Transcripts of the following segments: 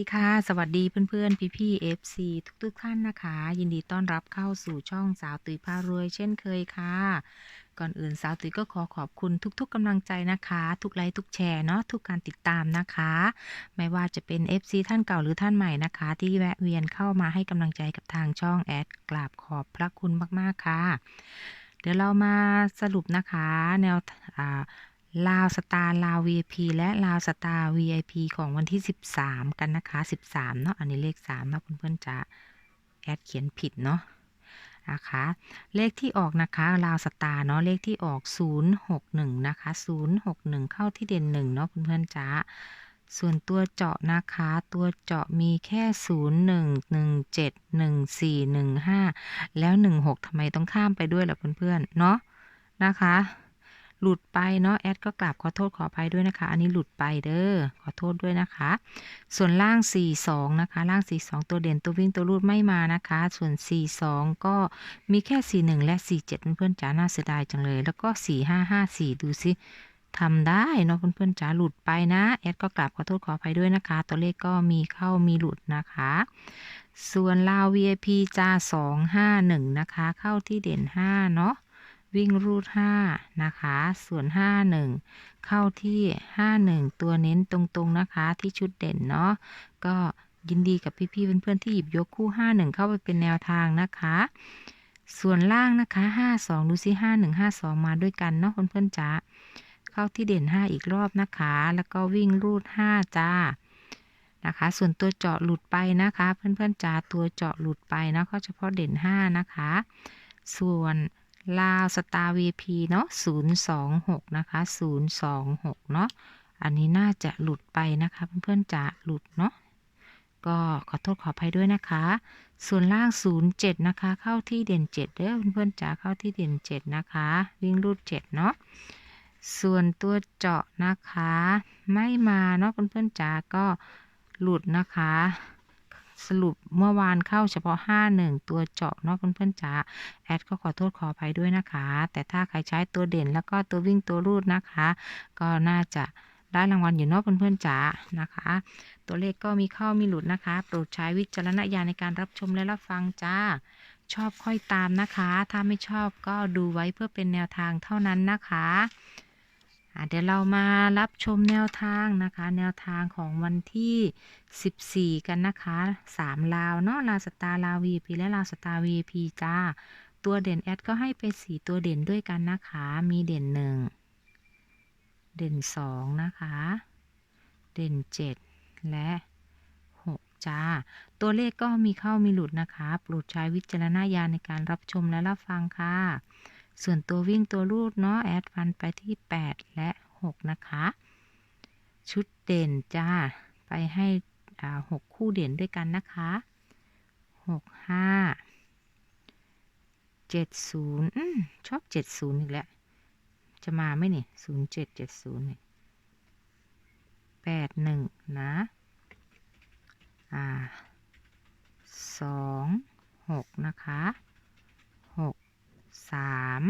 ดีค่ะ สวัสดีเพื่อนๆ พี่ๆ FC ทุกๆท่านนะคะ ยินดีต้อนรับเข้าสู่ช่องสาวตุยพารวย เช่นเคยค่ะ ก่อนอื่นสาวตุยก็ขอขอบคุณทุกๆกำลังใจนะคะ ทุกไลค์ทุกแชร์เนาะทุกการติดตามนะคะ ไม่ว่าจะเป็น FC ท่านเก่าหรือท่านใหม่นะคะ ที่แวะเวียนเข้ามาให้กำลังใจกับทางช่องแอดกราบขอบพระคุณมากๆค่ะ เดี๋ยวเรามาสรุปนะคะ แนวอ่า ลาวสตาร์ลาว VIP และลาวสตาร์ VIP ของวันที่ 13 กันนะคะ 13 เนาะอันนี้เลข3เนาะเพื่อนๆจะแอดเขียนผิดเนาะนะคะ เลขที่ออกนะคะลาวสตาร์เนาะเลขที่ออก 061 นะคะ 061 เข้าที่เด่น1เนาะเพื่อนๆจ้าส่วนตัวเจาะนะคะ ตัวเจาะมีแค่ 0 1 1 7 1 4 1 5 แล้ว 16ทำไมต้องข้ามไปด้วยล่ะเพื่อนๆเนาะนะคะ หลุดไปเนาะแอดก็กราบขอโทษขออภัยด้วยนะคะ อันนี้หลุดไปเด้อขอโทษด้วยนะคะ ส่วนล่าง 42 นะคะ ล่าง 42 ตัวเด่นตัววิ่งตัวรูดไม่มานะคะ ส่วน 42 ก็มีแค่ 41 และ 47 เพื่อนๆจ๋าน่าเสียดายจังเลย แล้วก็ 4554 ดูสิทำได้เนาะเพื่อนๆจ๋าหลุดไปนะ แอดก็กราบขอโทษขออภัยด้วยนะคะ ตัวเลขก็มีเข้ามีหลุดนะคะ ส่วนลาว VIP จ้า251 นะคะ เข้าที่เด่น 5 เนาะ วิ่งรูด 5 นะคะ ส่วน 51 เข้าที่ 51 ตัวเน้นตรงๆนะคะที่ชุดเด่นเนาะก็ยินดีกับพี่ๆเพื่อนๆที่หยิบยกคู่ 51 เข้าไปเป็นแนวทางนะคะ ส่วนล่างนะคะ 52 ดูซิ51 52 มาด้วยกันเนาะเพื่อนๆจ๋าเข้าที่เด่น 5 อีกรอบนะคะ แล้วก็วิ่งรูด 5 จ้านะคะ ส่วนตัวเจาะหลุดไปนะคะ เพื่อนๆจ๋าตัวเจาะหลุดไปนะก็เฉพาะเด่น 5 นะคะ ส่วน ลาวสตาร์ VP เนาะ026นะคะ026เนาะอันนี้น่าจะหลุดไปนะคะเพื่อนๆจะหลุดเนาะก็ขอโทษขออภัยด้วยนะคะ ส่วนล่าง 07 นะคะ เข้าที่เด่น 7 เด้อเพื่อนๆจ๋าเข้าที่เด่น 7 นะคะ วิ่งรูด 7 เนาะส่วนตัวเจาะนะคะ ไม่มาเนาะเพื่อนๆจ๋าก็หลุดนะคะ สรุปเมื่อวานเข้าเฉพาะ 51 ตัวเจาะเนาะเพื่อนๆจ๋าแอดก็ขอโทษขออภัยด้วยนะคะ แต่ถ้าใครใช้ตัวเด่นแล้วก็ตัววิ่งตัวรูดนะคะ ก็น่าจะได้รางวัลอยู่เนาะเพื่อนๆจ๋านะคะ ตัวเลขก็มีเข้ามีหลุดนะคะ โปรดใช้วิจารณญาณในการรับชมและรับฟังจ้า ชอบค่อยตามนะคะ ถ้าไม่ชอบก็ดูไว้เพื่อเป็นแนวทางเท่านั้นนะคะอะ เดี๋ยวเรามารับชมแนวทางนะคะ แนวทางของวันที่ 14 กันนะคะ3ลาวเนาะลาสตาลาว VP และลาสตาร์ VP จ้า ตัวเด่นแอดก็ให้ไป4ตัวเด่นด้วยกันนะคะ มีเด่น 1 เด่น 2 นะคะ เด่น 7 และ 6 จ้า ตัวเลขก็มีเข้ามีหลุดนะคะ โปรดใช้วิจารณญาณในการรับชมและรับฟังค่ะ ส่วนตัววิ่งตัวรูดเนาะแอดฟันไปที่ 8 และ 6 นะคะ ชุดเด่นจ้า ไปให้หกคู่เด่นด้วยกันนะคะหกห้าเจ็ดศูนย์ชอบเจ็ดศูนย์อีกแล้ว จะมาไหมนี่ยศูนย์เจ็ดเจ็ดศูนย์เนี่ยแปดหนึ่งนะ อ่าสองหกนะคะ สาม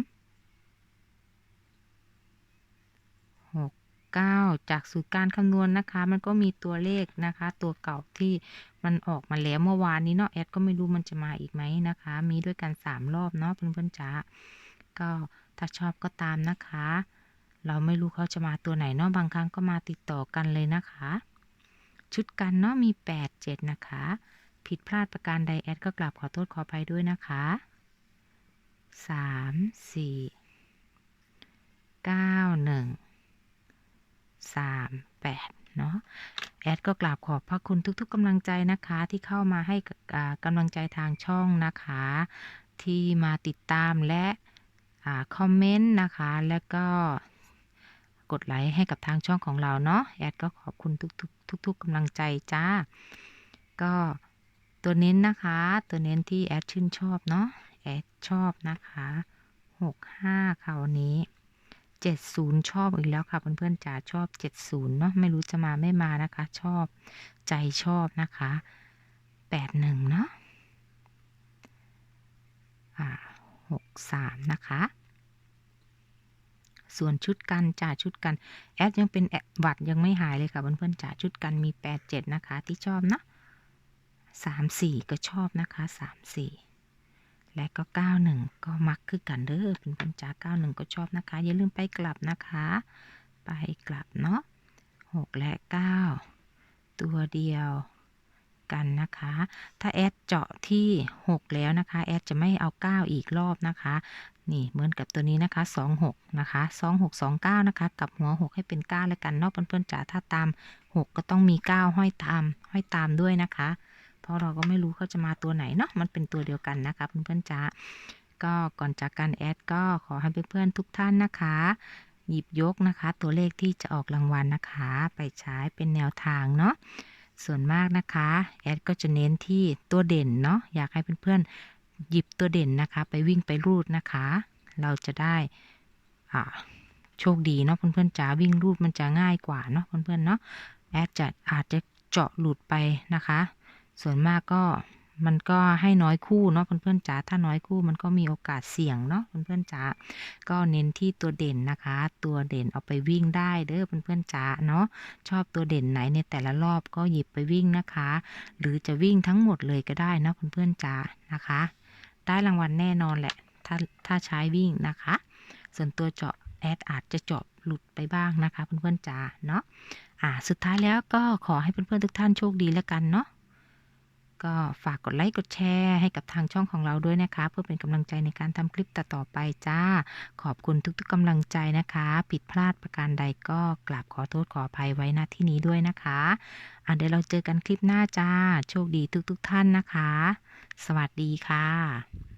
หกเก้าจากสูตรการคำนวณนะคะ มันก็มีตัวเลขนะคะ ตัวเก่าที่มันออกมาแล้วเมื่อวานนี้เนาะแอดก็ไม่รู้มันจะมาอีกไหมนะคะ มีด้วยกันสามรอบเนาะเพื่อนๆจ๋าก็ถ้าชอบก็ตามนะคะ เราไม่รู้เขาจะมาตัวไหนเนาะบางครั้งก็มาติดต่อกันเลยนะคะ ชุดกันเนาะมี 8 7 นะคะ ผิดพลาดประการใดแอดก็กราบขอโทษขออภัยด้วยนะคะ 3 4 9 1 3 8เก้าหนึ่งสามแปดเนาะแอดก็กราบขอบพระคุณทุกๆกำลังใจนะคะที่เข้ามาให้กำลังใจทางช่องนะคะ ที่มาติดตามและอคอมเมนต์นะคะ แล้วก็กดไลค์ให้กับทางช่องของเราเนาะแอดก็ขอบคุณทุกๆทุกๆกำลังใจจ้า ก็ตัวเน้นนะคะ ตัวเน้นที่แอดชื่นชอบเนาะ ดชอบนะคะ65คราวนี้70ชอบอีกแล้วค่ะ เพื่อนๆจ๋าชอบ70เนาะไม่รู้จะมาไม่มานะคะ ชอบใจชอบนะคะ81เนาะอ่า63นะคะส่วนชุดกันจ่าชุดกัน แอดยังเป็นแอดหวัดยังไม่หายเลยค่ะเพื่อนๆจ่าชุดกันมี 87 นะคะ ที่ชอบนะ34 ก็ชอบนะคะ 34 และก็ 91 ก็มักคือกันเด้อเพื่อนจ่า91 ก็ชอบนะคะ อย่าลืมไปกลับนะคะ ไปกลับเนาะ6และ 9 ตัวเดียวกันนะคะ ถ้าแอดเจาะที่ 6 แล้วนะคะ แอดจะไม่เอา 9 อีกรอบนะคะ นี่เหมือนกับตัวนี้นะคะ 26 นะคะ 2629 นะคะ กับหัว 6 ให้เป็น 9 แล้วกันเนาะเพื่อนๆจ๋าถ้าตาม 6 ก็ต้องมี 9 ห้อยตาม ห้อยตามด้วยนะคะ เพราะเราก็ไม่รู้เขาจะมาตัวไหนเนาะมันเป็นตัวเดียวกันนะคะเพื่อนๆจ๋าก็ก่อนจากการแอดก็ขอให้เพื่อนๆทุกท่านนะคะ หยิบยกนะคะ ตัวเลขที่จะออกรางวัลนะคะ ไปใช้เป็นแนวทางเนาะส่วนมากนะคะ แอดก็จะเน้นที่ตัวเด่นเนาะอยากให้เพื่อนๆหยิบตัวเด่นนะคะ ไปวิ่งไปรูดนะคะ เราจะได้อ่าโชคดีเนาะเพื่อนๆจ๋าวิ่งรูดมันจะง่ายกว่าเนาะเพื่อนๆเนาะแอดจะอาจจะเจาะหลุดไปนะคะ ส่วนมากก็มันก็ให้น้อยคู่เนาะเพื่อนๆจ๋าถ้าน้อยคู่มันก็มีโอกาสเสี่ยงเนาะเพื่อนๆจ๋าก็เน้นที่ตัวเด่นนะคะ ตัวเด่นเอาไปวิ่งได้เด้อเพื่อนๆจ๋าเนาะชอบตัวเด่นไหนในแต่ละรอบก็หยิบไปวิ่งนะคะ หรือจะวิ่งทั้งหมดเลยก็ได้นะเพื่อนๆจ๋านะคะ ได้รางวัลแน่นอนแหละ ถ้าถ้าใช้วิ่งนะคะ ส่วนตัวเจาะแอดอาจจะเจาะหลุดไปบ้างนะคะเพื่อนๆจ๋าเนาะอ่าสุดท้ายแล้วก็ขอให้เพื่อนๆทุกท่านโชคดีแล้วกันเนาะ ก็ฝากกดไลค์กดแชร์ให้กับทางช่องของเราด้วยนะคะ เพื่อเป็นกำลังใจในการทำคลิปต่อๆไปจ้า ขอบคุณทุกๆกำลังใจนะคะ ผิดพลาดประการใดก็กราบขอโทษขออภัยไว้ณที่นี้ด้วยนะคะอะเดี๋ยวเราเจอกันคลิปหน้าจ้า โชคดีทุกๆท่านนะคะ สวัสดีค่ะ